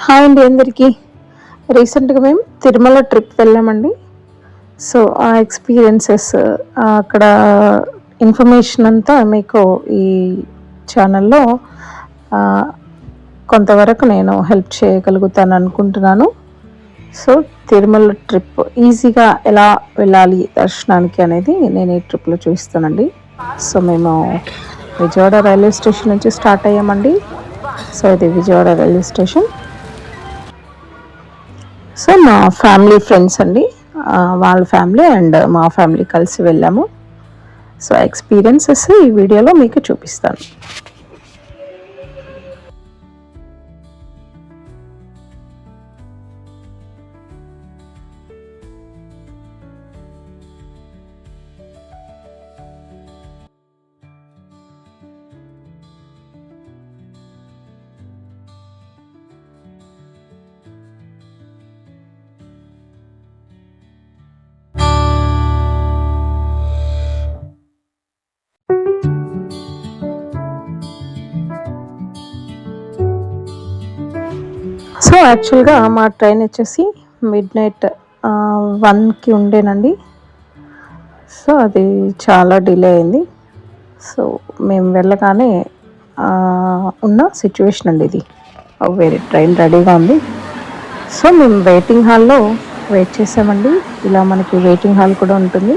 Hi అండి అందరికీ. రీసెంట్గా మేము తిరుమల ట్రిప్ వెళ్ళామండి. సో ఆ ఎక్స్పీరియన్సెస్ అక్కడ ఇన్ఫర్మేషన్ అంతా మీకు ఈ ఛానల్లో కొంతవరకు నేను హెల్ప్ చేయగలుగుతాను అనుకుంటున్నాను. సో తిరుమల ట్రిప్ ఈజీగా ఎలా వెళ్ళాలి దర్శనానికి అనేది నేను ఈ ట్రిప్లో చూపిస్తానండి. సో మేము విజయవాడ రైల్వే స్టేషన్ నుంచి స్టార్ట్ అయ్యామండి. సో ఇది విజయవాడ రైల్వే స్టేషన్. సో మా ఫ్యామిలీ ఫ్రెండ్స్ అండి. వాళ్ళ ఫ్యామిలీ అండ్ మా ఫ్యామిలీ కలిసి వెళ్ళాము. సో ఎక్స్పీరియన్సెస్ ఈ వీడియోలో మీకు చూపిస్తాను. యాక్చువల్గా మా ట్రైన్ వచ్చేసి మిడ్ నైట్ వన్కి ఉండేనండి. సో అది చాలా డిలే అయింది. సో మేము వెళ్ళగానే ఉన్న సిచ్యువేషన్ అండి ఇది. వేరే ట్రైన్ రెడీగా ఉంది. సో మేము వెయిటింగ్ హాల్లో వెయిట్ చేసామండి. ఇలా మనకి వెయిటింగ్ హాల్ కూడా ఉంటుంది.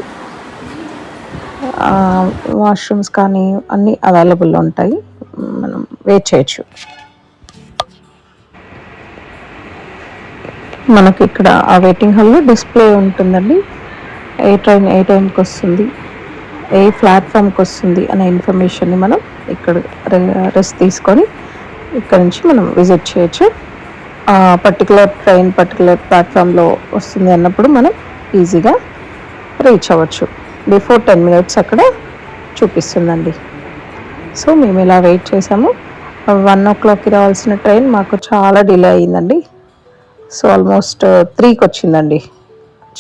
వాష్రూమ్స్ కానీ అన్నీ అవైలబుల్లో ఉంటాయి. మనం వెయిట్ చేయొచ్చు. మనకి ఇక్కడ ఆ వెయిటింగ్ హాల్లో డిస్ప్లే ఉంటుందండి. ఏ ట్రైన్ ఏ టైంకి వస్తుంది? ఏ ప్లాట్ఫామ్కి వస్తుంది అనే ఇన్ఫర్మేషన్ని మనం ఇక్కడ రెస్ట్ తీసుకొని ఇక్కడ నుంచి మనం విజిట్ చేయొచ్చు. పర్టికులర్ ట్రైన్ పర్టికులర్ ప్లాట్ఫామ్లో వస్తుంది అన్నప్పుడు మనం ఈజీగా రీచ్ అవ్వచ్చు. బిఫోర్ టెన్ మినిట్స్ అక్కడ చూపిస్తుందండి. సో మేము ఇలా వెయిట్ చేసాము. వన్ ఓ క్లాక్కి రావాల్సిన ట్రైన్ మాకు చాలా డిలే అయిందండి. సో ఆల్మోస్ట్ త్రీకి వచ్చిందండి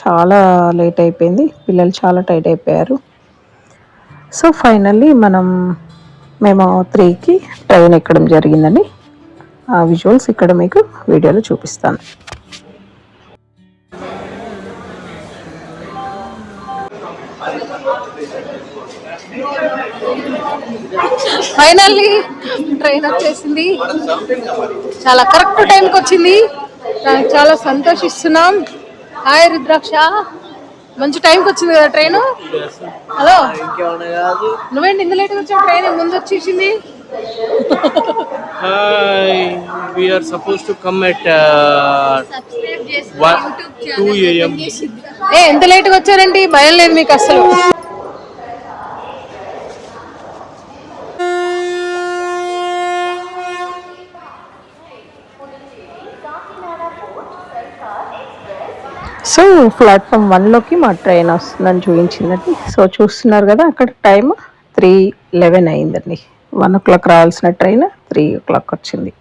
చాలా లేట్ అయిపోయింది. పిల్లలు చాలా టైట్ అయిపోయారు. సో ఫైనల్లీ మనం మేము త్రీకి ట్రైన్ ఎక్కడం జరిగిందండి ఆ విజువల్స్ ఇక్కడ మీకు వీడియోలో చూపిస్తాను. ఫైనల్లీ ట్రైన్ వచ్చేసింది. చాలా కరెక్ట్ టైంకి వచ్చింది దానికి చాలా సంతోషిస్తున్నాం. హాయ్ రుద్రాక్ష. మంచి టైంకి వచ్చింది కదా ట్రైన్? హలో. నువ్వేంటి ఇంత లేట్గా వచ్చావు? ట్రైన్ ముందు వచ్చేసింది. Hi, we are supposed to come at uh, one, 2 a.m. ఏ ఎంత లేట్గా వచ్చారండి? భయం లేదు మీకు అసలు సో ప్లాట్ఫామ్ వన్లోకి మా ట్రైన్ వస్తుందని చూపించిందండి. సో చూస్తున్నారు కదా అక్కడ టైం త్రీ లెవెన్ అయిందండి. వన్ ఓ క్లాక్ రావాల్సిన ట్రైన్ త్రీ ఓ క్లాక్ వచ్చింది.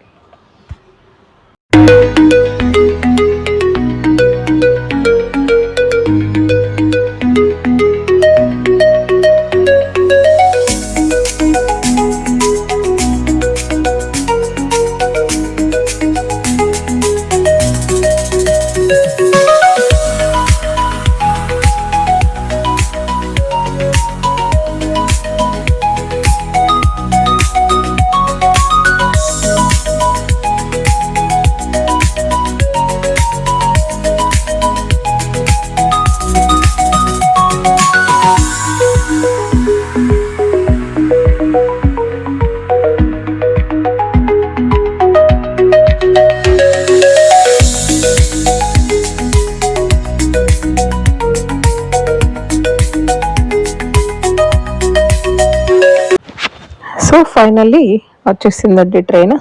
సో ఫైనల్లీ వచ్చేసిందండి ట్రైన్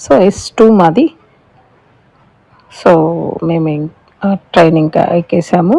సో ఎస్ టూ మాది. సో మేము ట్రైన్ ఇంకా ఎక్కేసాము.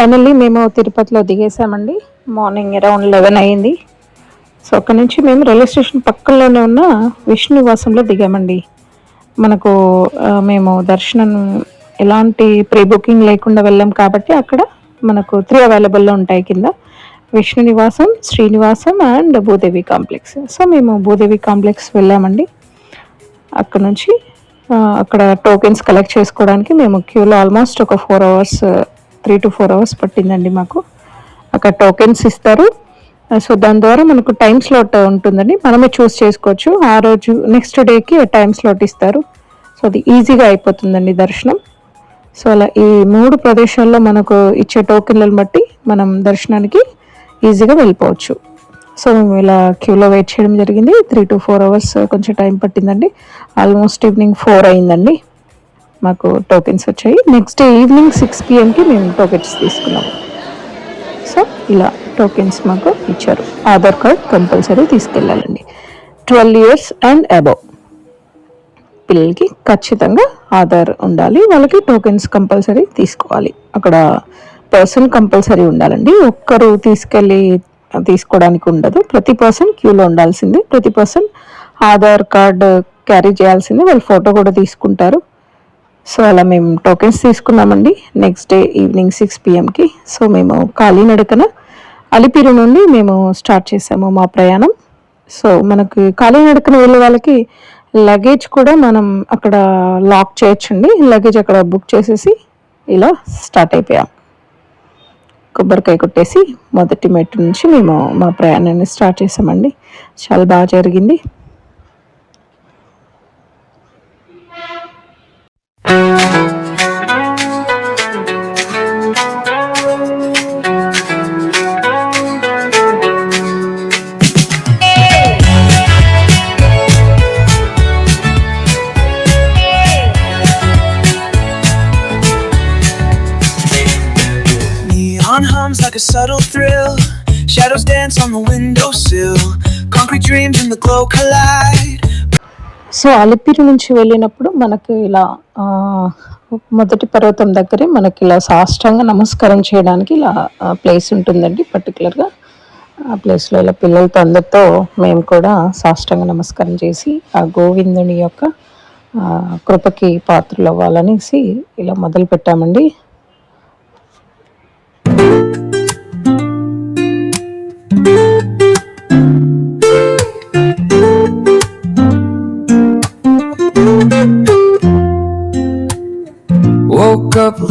ఫైనల్లీ మేము తిరుపతిలో దిగేసామండి మార్నింగ్ అరౌండ్ లెవెన్ అయ్యింది సో అక్కడ నుంచి మేము రైల్వే స్టేషన్ పక్కలోనే ఉన్న విష్ణునివాసంలో దిగామండి. మనకు మేము దర్శనం ఎలాంటి ప్రీ బుకింగ్ లేకుండా వెళ్ళాం కాబట్టి అక్కడ మనకు త్రీ అవైలబుల్లో ఉంటాయి కింద. Vishnu Nivasam Srinivasam and Bhudevi complex so మేము భూదేవి కాంప్లెక్స్ వెళ్ళామండి. అక్కడ నుంచి అక్కడ టోకెన్స్ కలెక్ట్ చేసుకోవడానికి మేము క్యూలో ఆల్మోస్ట్ ఒక four hours three to four hours పట్టిందండి మాకు. అక్కడ టోకెన్స్ ఇస్తారు. సో దాని ద్వారా మనకు టైం స్లాట్ ఉంటుందండి. మనమే చూస్ చేసుకోవచ్చు. ఆ రోజు నెక్స్ట్ డేకి టైం స్లాట్ ఇస్తారు. సో అది ఈజీగా అయిపోతుందండి దర్శనం. సో అలా ఈ మూడు ప్రదేశాల్లో మనకు ఇచ్చే టోకెన్లను బట్టి మనం దర్శనానికి ఈజీగా వెళ్ళిపోవచ్చు. సో మేము ఇలా క్యూలో వెయిట్ చేయడం జరిగింది. త్రీ టు ఫోర్ అవర్స్ కొంచెం టైం పట్టిందండి. ఆల్మోస్ట్ ఈవినింగ్ ఫోర్ అయిందండి. మాకు టోకెన్స్ వచ్చాయి. నెక్స్ట్ డే ఈవినింగ్ సిక్స్ పిఎంకి మేము టోకెన్స్ తీసుకున్నాము సో ఇలా టోకెన్స్ మాకు ఇచ్చారు. ఆధార్ కార్డ్ కంపల్సరీ తీసుకెళ్ళాలండి. ట్వెల్వ్ ఇయర్స్ అండ్ అబవ్ పిల్లలకి ఖచ్చితంగా ఆధార్ ఉండాలి. వాళ్ళకి టోకెన్స్ కంపల్సరీ తీసుకోవాలి. అక్కడ పర్సన్ కంపల్సరీ ఉండాలండి. ఒక్కరు తీసుకెళ్ళి తీసుకోవడానికి ఉండదు. ప్రతి పర్సన్ క్యూలో ఉండాల్సిందే. ప్రతి పర్సన్ ఆధార్ కార్డ్ క్యారీ చేయాల్సిందే. వాళ్ళు ఫోటో కూడా తీసుకుంటారు. సో అలా మేము టోకెన్స్ తీసుకున్నామండి. నెక్స్ట్ డే ఈవినింగ్ సిక్స్ పిఎంకి సో మేము కాలినడకన అలిపిరి నుండి మేము స్టార్ట్ చేసాము మా ప్రయాణం. సో మనకి కాలినడకన వెళ్ళే వాళ్ళకి లగేజ్ కూడా మనం అక్కడ లాక్ చేయొచ్చండి. లగేజ్ అక్కడ బుక్ చేసేసి ఇలా స్టార్ట్ అయిపోయాం. కొబ్బరికాయ కొట్టేసి మొదటి మెట్టు నుంచి మేము మా ప్రయాణాన్ని స్టార్ట్ చేసామండి. చాలా బాగా జరిగింది. Subtle thrill. Shadows dance on the windowsill. Concrete dreams in the glow collide. So Alipiri నుంచి వెళ్ళినప్పుడు మనకు ఇలా మొదటి పర్వతం దగ్గరే మనకి ఇలా సాష్టంగా నమస్కారం చేయడానికి ఇలా ప్లేస్ ఉంటుందండి పర్టికులర్గా ఆ ప్లేస్లో ఇలా పిల్లలతో అందరితో మేము కూడా సాష్టంగా నమస్కారం చేసి ఆ గోవిందుని యొక్క కృపకి పాత్రలు అవ్వాలనేసి ఇలా మొదలు పెట్టామండి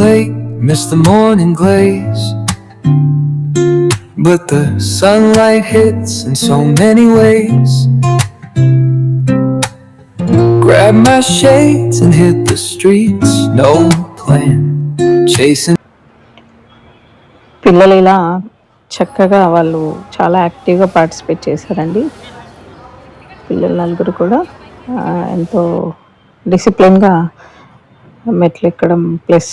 late, miss the morning glaze. But the sunlight hits in so many ways. Grab my shades and hit the streets. No plan, chasing. పిల్లలు ఇలా చక్కగా వాళ్ళు చాలా యాక్టివ్గా పార్టిసిపేట్ చేశారండి పిల్లలు నలుగురు కూడా ఎంతో డిసిప్లిన్గా మెట్లు ఎక్కడం ప్లస్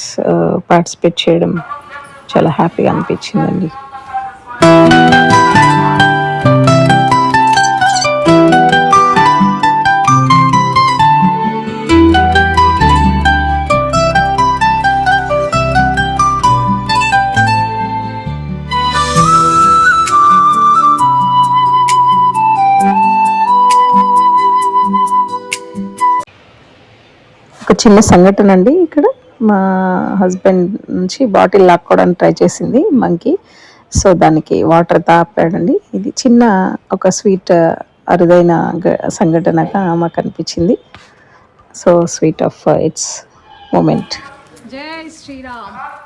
పార్టిసిపేట్ చేయడం చాలా హ్యాపీగా అనిపించిందండి. చిన్న సంఘటన అండి ఇక్కడ. మా హస్బెండ్ నుంచి బాటిల్ లాక్కోవడానికి ట్రై చేసింది మంకీ. సో దానికి వాటర్ తాపాడండి. ఇది చిన్న ఒక స్వీట్ అరుదైన గ- సంఘటనగా మాకు అనిపించింది. So sweet of its moment. జై శ్రీరామ్.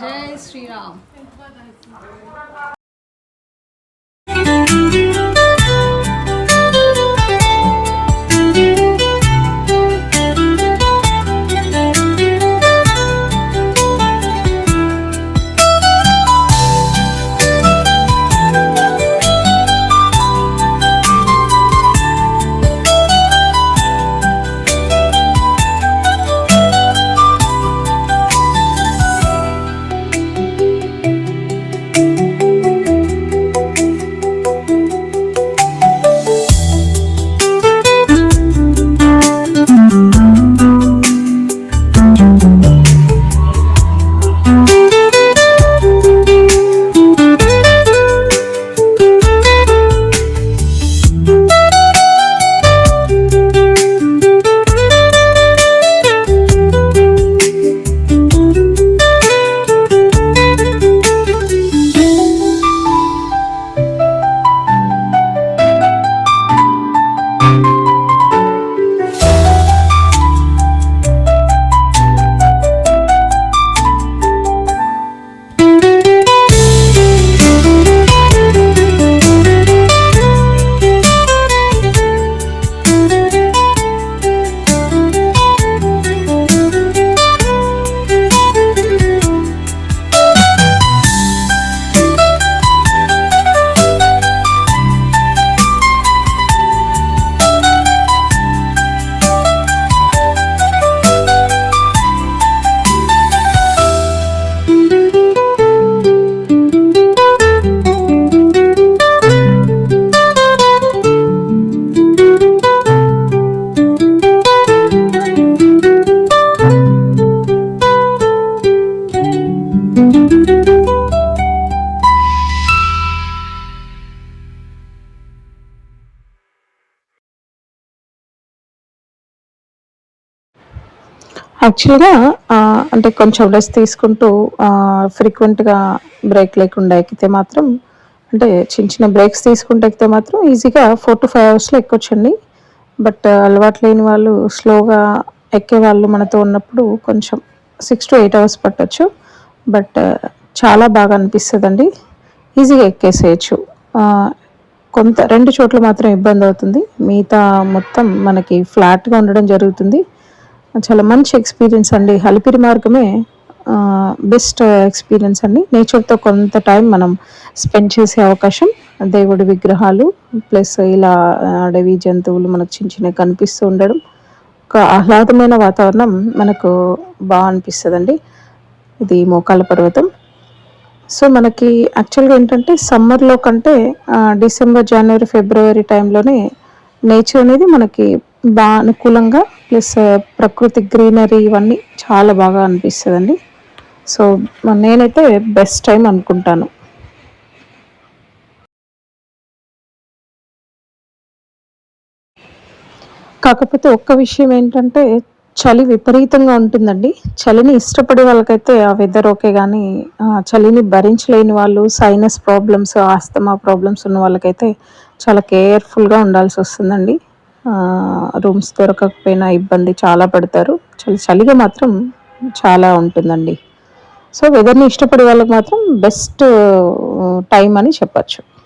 జై శ్రీరామ్. యాక్చువల్గా అంటే కొంచెం రెస్ట్ తీసుకుంటూ ఫ్రీక్వెంట్గా బ్రేక్ లేకుండా ఎక్కితే మాత్రం అంటే చిన్న చిన్న బ్రేక్స్ తీసుకుంటూ ఎక్కితే మాత్రం ఈజీగా ఫోర్ టు ఫైవ్ అవర్స్లో ఎక్కొచ్చండి. బట్ అలవాటు లేని వాళ్ళు స్లోగా ఎక్కే వాళ్ళు మనతో ఉన్నప్పుడు కొంచెం సిక్స్ టు ఎయిట్ అవర్స్ పట్టచ్చు. బట్ చాలా బాగా అనిపిస్తుందండి. ఈజీగా ఎక్కేసేయచ్చు. కొంత రెండు చోట్ల మాత్రం ఇబ్బంది అవుతుంది. మిగతా మొత్తం మనకి ఫ్లాట్గా ఉండడం జరుగుతుంది. చాలా మంచి ఎక్స్పీరియన్స్ అండి. అలిపిరి మార్గమే బెస్ట్ ఎక్స్పీరియన్స్ అండి. నేచర్తో కొంత టైం మనం స్పెండ్ చేసే అవకాశం దేవుడి విగ్రహాలు ప్లస్ ఇలా అడవి జంతువులు మనకు చిన్న చిన్నవి కనిపిస్తూ ఉండడం. ఒక ఆహ్లాదమైన వాతావరణం మనకు బాగా అనిపిస్తుందండి. ఇది మోకాళ్ళ పర్వతం. సో మనకి యాక్చువల్గా ఏంటంటే సమ్మర్లో కంటే డిసెంబర్ జనవరి ఫిబ్రవరి టైంలోనే నేచర్ అనేది మనకి బాగా అనుకూలంగా ప్లస్ ప్రకృతి గ్రీనరీ ఇవన్నీ చాలా బాగా అనిపిస్తుందండి. సో నేనైతే బెస్ట్ టైం అనుకుంటాను. కాకపోతే ఒక్క విషయం ఏంటంటే చలి విపరీతంగా ఉంటుందండి. చలిని ఇష్టపడే వాళ్ళకైతే ఆ వెదర్ ఓకే కానీ చలిని భరించలేని వాళ్ళు సైనస్ ప్రాబ్లమ్స్ ఆస్తమా ప్రాబ్లమ్స్ ఉన్న వాళ్ళకైతే చాలా కేర్ఫుల్గా ఉండాల్సి వస్తుందండి. రూమ్స్ దొరకకపోయినా ఇబ్బంది చాలా పడతారు. చలి చలిగా మాత్రం చాలా ఉంటుందండి. సో వెదర్ని ఇష్టపడే వాళ్ళకి మాత్రం బెస్ట్ టైం అని చెప్పచ్చు.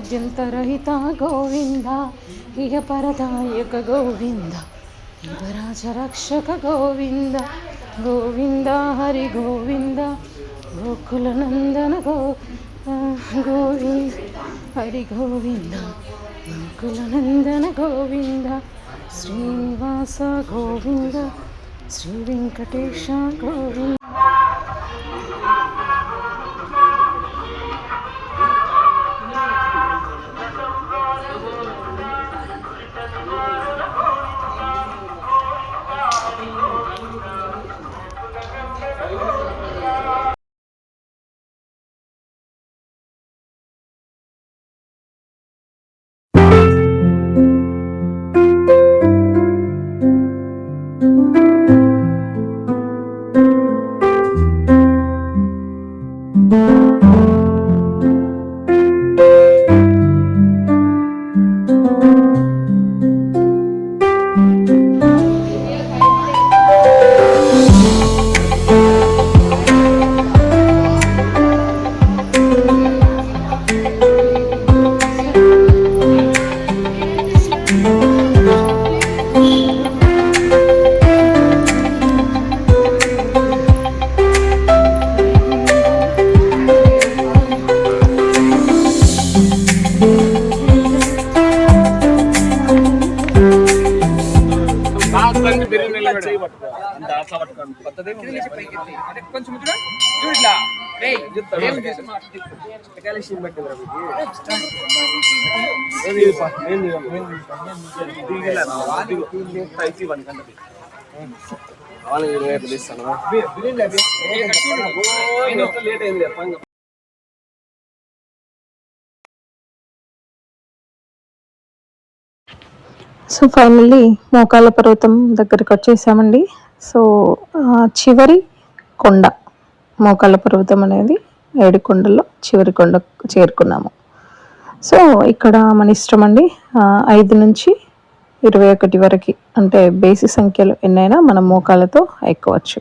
ఆద్యంతరహిత గోవింద ఇహ పరదాయక గోవింద యువరాజ రక్షక గోవింద గోవింద హరి గోవింద గోకుల నందన గో గోవింద హరి గోవింద గోకుల నందన గోవింద శ్రీనివాస గోవింద శ్రీ వెంకటేశ గోవింద కొంచెం చూడు చూడు ఇట్లా. రేయ్ ఏం చేసి సో ఫైనల్లీ మోకాల పర్వతం దగ్గరికి వచ్చేసామండి. సో చివరి కొండ మోకాల పర్వతం అనేది ఏడు కొండల్లో చివరి కొండ చేరుకున్నాము. సో ఇక్కడ మన ఇష్టం అండి ఐదు నుంచి ఇరవై ఒకటి వరకు అంటే బేసి సంఖ్యలు ఎన్నైనా మనం మోకాలతో ఎక్కవచ్చు.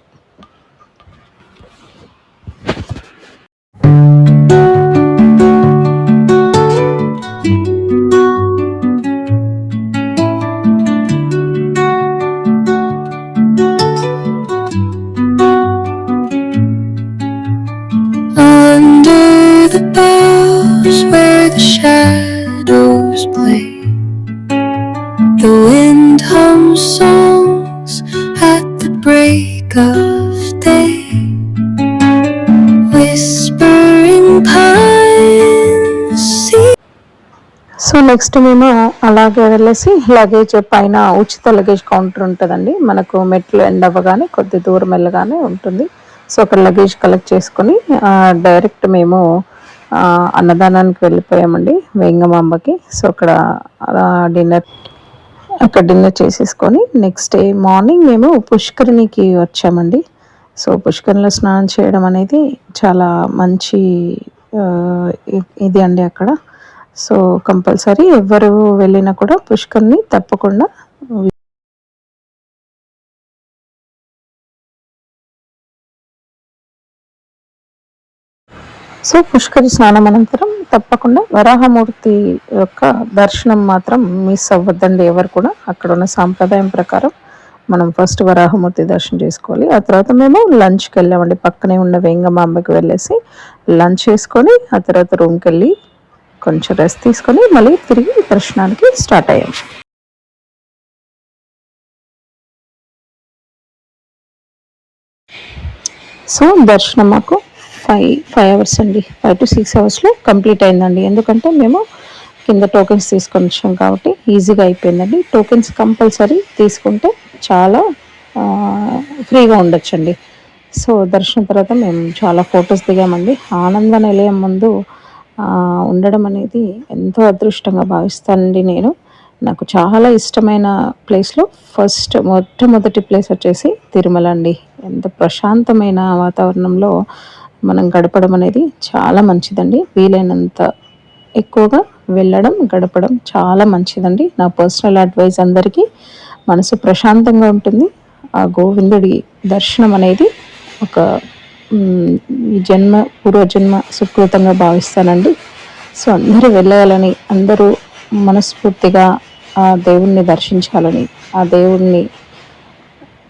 సో నెక్స్ట్ మేము అలాగే వెళ్ళేసి లగేజ్ పైన ఉచిత లగేజ్ కౌంటర్ ఉంటుందండి. మనకు మెట్లు ఎండ్ అవ్వగానే కొద్ది దూరం వెళ్ళగానే ఉంటుంది. సో అక్కడ లగేజ్ కలెక్ట్ చేసుకొని డైరెక్ట్ మేము అన్నదానానికి వెళ్ళిపోయామండి వేంగమాంబకి. సో అక్కడ డిన్నర్ అక్కడ డిన్నర్ చేసేసుకొని నెక్స్ట్ డే మార్నింగ్ మేము పుష్కరిణికి వచ్చామండి. సో పుష్కరంలో స్నానం చేయడం అనేది చాలా మంచి ఇది అండి అక్కడ. సో కంపల్సరీ ఎవరు వెళ్ళినా కూడా పుష్కర్ని తప్పకుండా సో పుష్కరి స్నానం అనంతరం తప్పకుండా వరాహమూర్తి యొక్క దర్శనం మాత్రం మిస్ అవ్వద్దండి ఎవరు కూడా. అక్కడ ఉన్న సాంప్రదాయం ప్రకారం మనం ఫస్ట్ వరాహమూర్తి దర్శనం చేసుకోవాలి. ఆ తర్వాత మేము లంచ్కి వెళ్ళామండి. పక్కనే ఉన్న వెంగమాంబకి వెళ్ళేసి లంచ్ చేసుకొని ఆ తర్వాత రూమ్కి వెళ్ళి కొంచెం రెస్ట్ తీసుకొని మళ్ళీ తిరిగి దర్శనానికి స్టార్ట్ అయ్యాం. సో దర్శనం మాకు ఫైవ్ ఫైవ్ అవర్స్ అండి. ఫైవ్ టు సిక్స్ అవర్స్లో కంప్లీట్ అయిందండి. ఎందుకంటే మేము కింద టోకెన్స్ తీసుకొని వచ్చాం కాబట్టి ఈజీగా అయిపోయిందండి. టోకెన్స్ కంపల్సరీ తీసుకుంటే చాలా ఫ్రీగా ఉండొచ్చండి. సో దర్శనం తర్వాత మేము చాలా ఫొటోస్ దిగామండి. ఆనంద నిలయం ముందు ఉండడం అనేది ఎంతో అదృష్టంగా భావిస్తానండి నేను. నాకు చాలా ఇష్టమైన ప్లేస్లో ఫస్ట్ మొట్టమొదటి ప్లేస్ వచ్చేసి తిరుమల అండి. ఎంత ప్రశాంతమైన వాతావరణంలో మనం గడపడం అనేది చాలా మంచిదండి. వీలైనంత ఎక్కువగా వెళ్ళడం గడపడం చాలా మంచిదండి. నా పర్సనల్ అడ్వైస్ అందరికీ మనసు ప్రశాంతంగా ఉంటుంది. ఆ గోవిందుడి దర్శనం అనేది ఒక ఈ జన్మ పూర్వజన్మ సుకృతంగా భావిస్తానండి. సో అందరూ వెళ్ళాలని అందరూ మనస్ఫూర్తిగా ఆ దేవుణ్ణి దర్శించాలని ఆ దేవుణ్ణి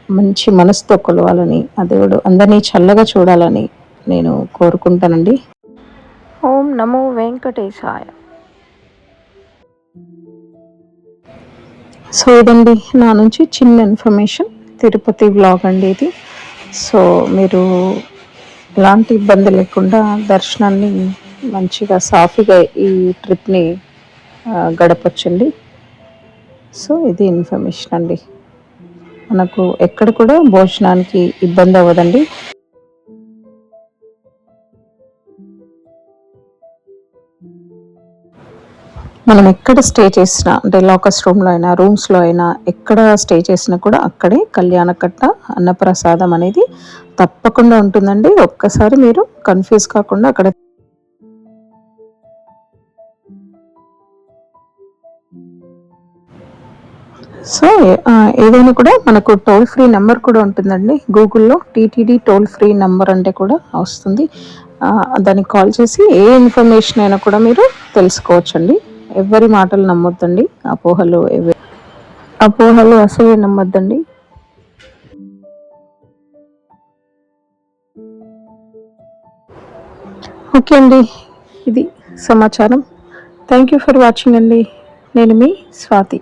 మంచి మనసుతో కొలవాలని ఆ దేవుడు అందరినీ చల్లగా చూడాలని నేను కోరుకుంటానండి. ఓం నమో వెంకటేశాయ. సో ఇదండి నా నుంచి చిన్న ఇన్ఫర్మేషన్. తిరుపతి వ్లాగ్ అండి ఇది. సో మీరు ఎలాంటి ఇబ్బంది లేకుండా దర్శనాన్ని మంచిగా సాఫీగా ఈ ట్రిప్ని గడపచ్చండి గడపొచ్చండి. సో ఇది ఇన్ఫర్మేషన్ అండి. మనకు ఎక్కడ కూడా భోజనానికి ఇబ్బంది అవ్వదండి. మనం ఎక్కడ స్టే చేసినా అంటే లాకర్స్ రూమ్లో అయినా రూమ్స్లో అయినా ఎక్కడ స్టే చేసినా కూడా అక్కడే కళ్యాణకట్ట అన్నప్రసాదం అనేది తప్పకుండా ఉంటుందండి. ఒక్కసారి మీరు కన్ఫ్యూజ్ కాకుండా అక్కడ సో ఏదైనా కూడా మనకు టోల్ ఫ్రీ నెంబర్ కూడా ఉంటుందండి. గూగుల్లో టీటీడీ టోల్ ఫ్రీ నెంబర్ అంటే కూడా వస్తుంది. దానికి కాల్ చేసి ఏ ఇన్ఫర్మేషన్ అయినా కూడా మీరు తెలుసుకోవచ్చండి. ఎవరి మాటలు నమ్మొద్దండి. అపోహలు ఎవ- అపోహలు అసలు నమ్మొద్దండి. ఓకే అండి. ఇది సమాచారం. థ్యాంక్ యూ ఫర్ వాచింగ్ అండి. నేను మీ స్వాతి.